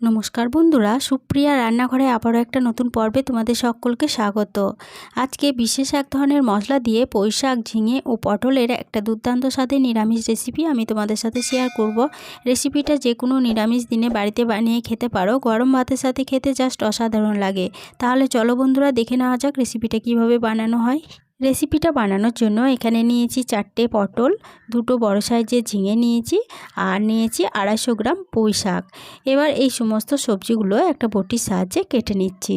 নমস্কার বন্ধুরা, সুপ্রিয়া রান্নাঘরে আবারও একটা নতুন পর্বে তোমাদের সকলকে স্বাগত। আজকে বিশেষ এক ধরনের মশলা দিয়ে পুঁই শাক ঝিঙে ও পটলের একটা দুর্দান্ত স্বাদে নিরামিষ রেসিপি আমি তোমাদের সাথে শেয়ার করব। রেসিপিটা যে কোনো নিরামিষ দিনে বাড়িতে বানিয়ে খেতে পারো, গরম ভাতের সাথে খেতে জাস্ট অসাধারণ লাগে। তাহলে চলো বন্ধুরা, দেখে নেওয়া যাক রেসিপিটা কীভাবে বানানো হয়। রেসিপিটা বানানোর জন্য এখানে নিয়েছি চারটে পটল, দুটো বড় সাইজের ঝিঙে নিয়েছি আর নিয়েছি আড়াইশো গ্রাম পুঁই শাক। এবার এই সমস্ত সবজিগুলো একটা বটির সাহায্যে কেটে নিচ্ছি।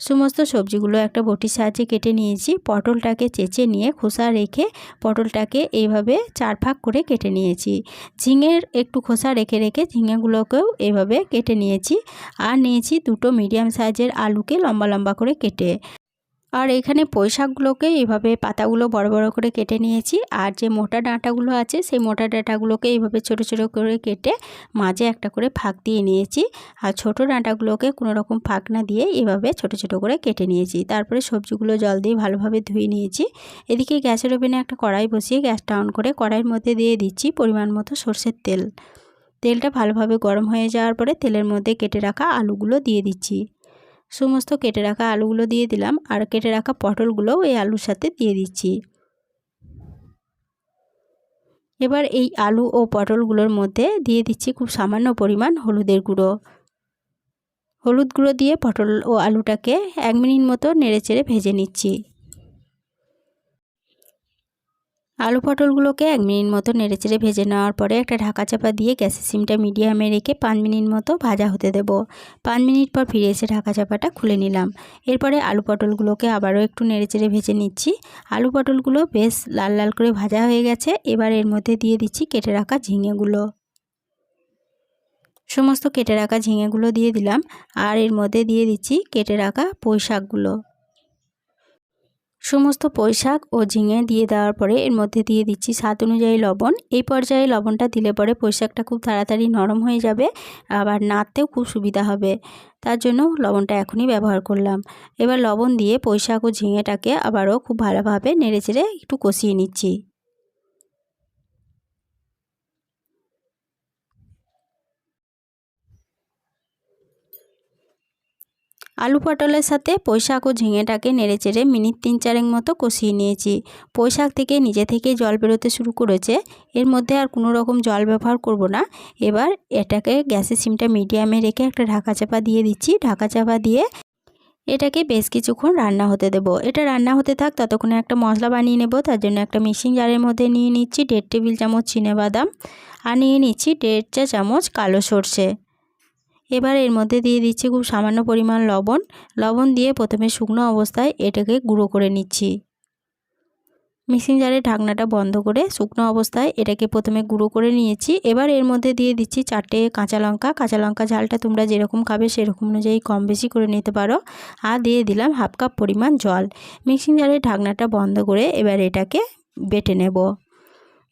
সমস্ত সবজিগুলো একটা বটির সাহায্যে কেটে নিয়েছি, পটলটাকে চেঁচে নিয়ে খোসা রেখে পটলটাকে এইভাবে চার ভাগ করে কেটে নিয়েছি। ঝিঙের একটু খোসা রেখে রেখে ঝিঙেগুলোকেও এভাবে কেটে নিয়েছি আর নিয়েছি দুটো মিডিয়াম সাইজের আলুকে লম্বা লম্বা করে কেটে। আর এখানে পুঁই শাকগুলোকে এইভাবে পাতাগুলো বড় বড় করে কেটে নিয়েছি। আর যে মোটা ডাঁটাগুলো আছে, সেই মোটা ডাঁটাগুলোকে এইভাবে ছোট ছোট করে কেটে মাঝে একটা করে ফাঁক দিয়ে নিয়েছি। আর ছোট ডাঁটাগুলোকে কোনো রকম ফাঁক না দিয়ে এভাবে ছোট ছোট করে কেটে নিয়েছি। তারপরে সবজিগুলো জল দিয়ে ভালোভাবে ধুয়ে নিয়েছি। এদিকে গ্যাসের ওভেনে একটা কড়াই বসিয়ে গ্যাসটা অন করে কড়াইয়ের মধ্যে দিয়ে দিচ্ছি পরিমাণ মতো সর্ষের তেল। তেলটা ভালোভাবে গরম হয়ে যাওয়ার পরে তেলের মধ্যে কেটে রাখা আলুগুলো দিয়ে দিচ্ছি। সমস্ত কেটে রাখা আলুগুলো দিয়ে দিলাম আর কেটে রাখা পটলগুলোও এই আলুর সাথে দিয়ে দিচ্ছি। এবার এই আলু ও পটলগুলোর মধ্যে দিয়ে দিচ্ছি খুব সামান্য পরিমাণ হলুদের গুঁড়ো। হলুদ গুঁড়ো দিয়ে পটল ও আলুটাকে এক মিনিট মতো নেড়েচেড়ে ভেজে নিচ্ছি। আলু পটলগুলোকে এক মিনিট মতো নেড়েচেড়ে ভেজে নেওয়ার পরে একটা ঢাকা চাপা দিয়ে গ্যাসের সিমটা মিডিয়ামে রেখে পাঁচ মিনিট মতো ভাজা হতে দেব। পাঁচ মিনিট পর ফিরে এসে ঢাকা চাপাটা খুলে নিলাম। এরপরে আলু পটলগুলোকে আবারও একটু নেড়েচেড়ে ভেজে নিচ্ছি। আলু পটলগুলো বেশ লাল লাল করে ভাজা হয়ে গেছে। এবার এর মধ্যে দিয়ে দিচ্ছি কেটে রাখা ঝিঙেগুলো। সমস্ত কেটে রাখা ঝিঙেগুলো দিয়ে দিলাম। আর এর মধ্যে দিয়ে দিচ্ছি কেটে রাখা পুঁই শাকগুলো সমস্ত পোশাক ও ঝিঙে দিয়ে দেওয়ার পরে এর মধ্যে দিয়ে দিচ্ছি স্বাদ অনুযায়ী লবণ। এই পর্যায়ে লবণটা দিলে পরে পোশাকটা খুব তাড়াতাড়ি নরম হয়ে যাবে, আবার নাড়তেও খুব সুবিধা হবে। তার জন্য লবণটা এখনই ব্যবহার করলাম। এবার লবণ দিয়ে পোশাক ও ঝিঙেটাকে আবারও খুব ভালোভাবে নেড়ে চেড়ে একটু কষিয়ে নিচ্ছি। আলু পটলের সাথে পোশাক ও ঝিঙেটাকে নেড়ে চেড়ে মিনিট তিন চারেক মতো কষিয়ে নিয়েছি। পোশাক থেকে নিজে থেকেই জল বেরোতে শুরু করেছে। এর মধ্যে আর কোনো রকম জল ব্যবহার করব না। এবার এটাকে গ্যাসের সিমটা মিডিয়ামে রেখে একটা ঢাকা চাপা দিয়ে দিচ্ছি। ঢাকা চাপা দিয়ে এটাকে বেশ কিছুক্ষণ রান্না হতে দেব। এটা রান্না হতে থাক, ততক্ষণে একটা মশলা বানিয়ে নেব। তার জন্য একটা মিক্সিং জারের মধ্যে নিয়ে নিচ্ছি দেড় টেবিল চামচ চিনে বাদাম। আর নিয়ে নিচ্ছি দেড় চা চামচ কালো সর্ষে। এবার এর মধ্যে দিয়ে দিচ্ছি খুব সামান্য পরিমাণ লবণ। লবণ দিয়ে প্রথমে শুকনো অবস্থায় এটাকে গুঁড়ো করে নিচ্ছি। মিক্সিং জারের ঢাকনাটা বন্ধ করে শুকনো অবস্থায় এটাকে প্রথমে গুঁড়ো করে নিয়েছি। এবার এর মধ্যে দিয়ে দিচ্ছি চারটে কাঁচা লঙ্কা। কাঁচা লঙ্কা ঝালটা তোমরা যেরকম খাবে সেরকম অনুযায়ী কম বেশি করে নিতে পারো। আর দিয়ে দিলাম হাফ কাপ পরিমাণ জল। মিক্সিং জারের ঢাকনাটা বন্ধ করে এবার এটাকে বেটে নেব।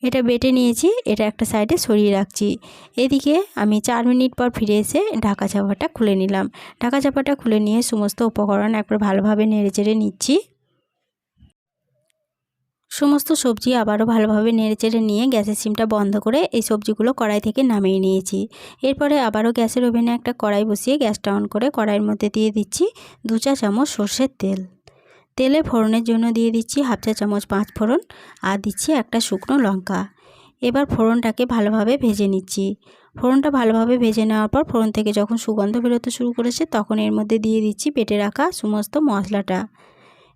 এটা বেটে নিয়েছি, এটা একটা সাইডে সরিয়ে রাখছি। এদিকে আমি চার মিনিট পর ফিরে এসে ঢাকা চাপাটা খুলে নিলাম। ঢাকা চাপাটা খুলে নিয়ে সমস্ত উপকরণ একবার ভালোভাবে নেড়ে চেড়ে নিচ্ছি। সমস্ত সবজি আবারও ভালোভাবে নেড়েচেড়ে নিয়ে গ্যাসের সিমটা বন্ধ করে এই সবজিগুলো কড়াই থেকে নামিয়ে নিয়েছি। এরপরে আবারও গ্যাসের ওভেনে একটা কড়াই বসিয়ে গ্যাসটা অন করে কড়াইয়ের মধ্যে দিয়ে দিচ্ছি দু চা চামচ সর্ষের তেল। তেলে ফোড়নের জন্য দিয়ে দিচ্ছি হাফ চা চামচ পাঁচ ফোড়ন আর দিচ্ছি একটা শুকনো লঙ্কা। এবার ফোড়নটাকে ভালোভাবে ভেজে নিচ্ছি। ফোড়নটা ভালোভাবে ভেজে নেওয়ার পর ফোড়ন থেকে যখন সুগন্ধ বেরোতে শুরু করেছে তখন এর মধ্যে দিয়ে দিচ্ছি পেটে রাখা সমস্ত মশলাটা।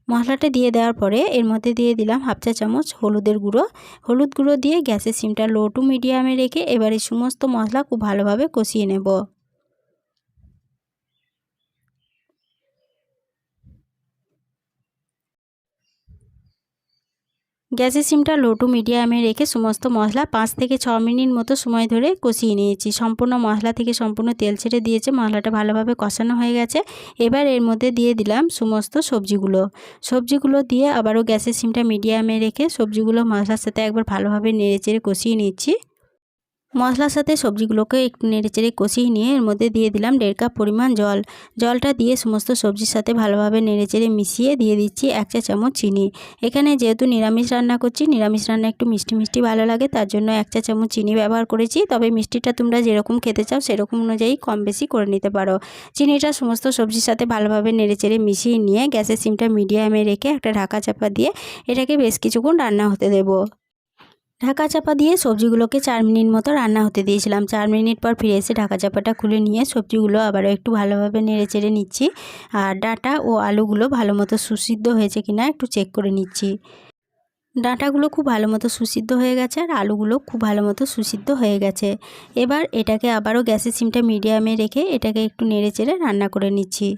মশলাটা দিয়ে দেওয়ার পরে এর মধ্যে দিয়ে দিলাম হাফ চা চামচ হলুদের গুঁড়ো। হলুদ গুঁড়ো দিয়ে গ্যাসের সিমটা লো টু মিডিয়ামে রেখে এবার এই সমস্ত মশলা খুব ভালোভাবে কষিয়ে নেব। গ্যাসের সিমটা লো টু মিডিয়ামে রেখে সমস্ত মশলা পাঁচ থেকে ছ মিনিট মতো সময় ধরে কষিয়ে নিয়েছি। সম্পূর্ণ মশলা থেকে সম্পূর্ণ তেল ছেড়ে দিয়েছে, মশলাটা ভালোভাবে কষানো হয়ে গেছে। এবার এর মধ্যে দিয়ে দিলাম সমস্ত সবজিগুলো। সবজিগুলো দিয়ে আবারও গ্যাসের সিমটা মিডিয়ামে রেখে সবজিগুলো মশলার সাথে একবার ভালোভাবে নেড়ে চেড়ে কষিয়ে নিচ্ছি। মশলার সাথে সবজিগুলোকে একটু নেড়েচেড়ে কষিয়ে নিয়ে এর মধ্যে দিয়ে দিলাম দেড় কাপ পরিমাণ জল। জলটা দিয়ে সমস্ত সবজির সাথে ভালোভাবে নেড়েচেড়ে মিশিয়ে দিয়ে দিচ্ছি এক চা চামচ চিনি। এখানে যেহেতু নিরামিষ রান্না করছি, নিরামিষ রান্না একটু মিষ্টি মিষ্টি ভালো লাগে, তার জন্য এক চা চামচ চিনি ব্যবহার করেছি। তবে মিষ্টিটা তোমরা যেরকম খেতে চাও, সেরকম অনুযায়ী কম বেশি করে নিতে পারো। চিনিটা সমস্ত সবজির সাথে ভালোভাবে নেড়েচেড়ে মিশিয়ে নিয়ে গ্যাসের সিমটা মিডিয়ামে রেখে একটা ঢাকা চাপা দিয়ে এটাকে বেশ কিছুক্ষণ রান্না হতে দেবো। ঢাকা চাপা দিয়ে সবজিগুলোকে চার মিনিট মতো রান্না হতে দিয়েছিলাম। চার মিনিট পর ফিরে এসে ঢাকা চাপাটা খুলে নিয়ে সবজিগুলো আবারও একটু ভালোভাবে নেড়ে চেড়ে নিচ্ছি। আর ডাঁটা ও আলুগুলো ভালো মতো সুসিদ্ধ হয়েছে কিনা একটু চেক করে নিচ্ছি। ডাঁটাগুলো খুব ভালো মতো সুসিদ্ধ হয়ে গেছে আর আলুগুলো খুব ভালো মতো সুসিদ্ধ হয়ে গেছে। এবার এটাকে আবারও গ্যাসের সিমটা মিডিয়ামে রেখে এটাকে একটু নেড়ে চেড়ে রান্না করে নিচ্ছি।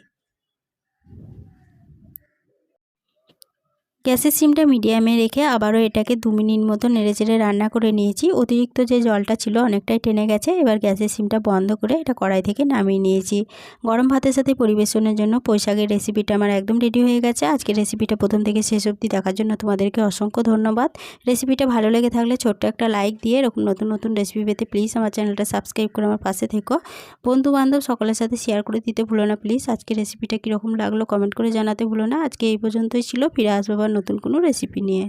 গ্যাসের সিমটা মিডিয়ামে রেখে আবারও এটাকে দু মিনিট মতো নেড়েচেড়ে রান্না করে নিয়েছি। অতিরিক্ত যে জলটা ছিল অনেকটাই টেনে গেছে, এবার গ্যাসের সিমটা বন্ধ করে এটা কড়াই থেকে নামিয়ে নিয়েছি। গরম ভাতের সাথে পরিবেশনের জন্য পৈশাকের রেসিপিটা আমার একদম রেডি হয়ে গেছে। আজকে রেসিপিটা প্রথম থেকে শেষ অবধি দেখার জন্য তোমাদেরকে অসংখ্য ধন্যবাদ। রেসিপিটা ভালো লেগে থাকলে ছোট্ট একটা লাইক দিয়ে এরকম নতুন নতুন রেসিপি পেতে প্লিজ আমার চ্যানেলটা সাবস্ক্রাইব করে আমার পাশে থেকো। বন্ধু বান্ধব সকলের সাথে শেয়ার করে দিতে ভুলো না প্লিজ আজকে রেসিপিটা কীরকম লাগল কমেন্ট করে জানাতে ভুলো না। আজকে এই পর্যন্তই ছিল। ফিরে আসব নতুন কোনো রেসিপি নিয়ে।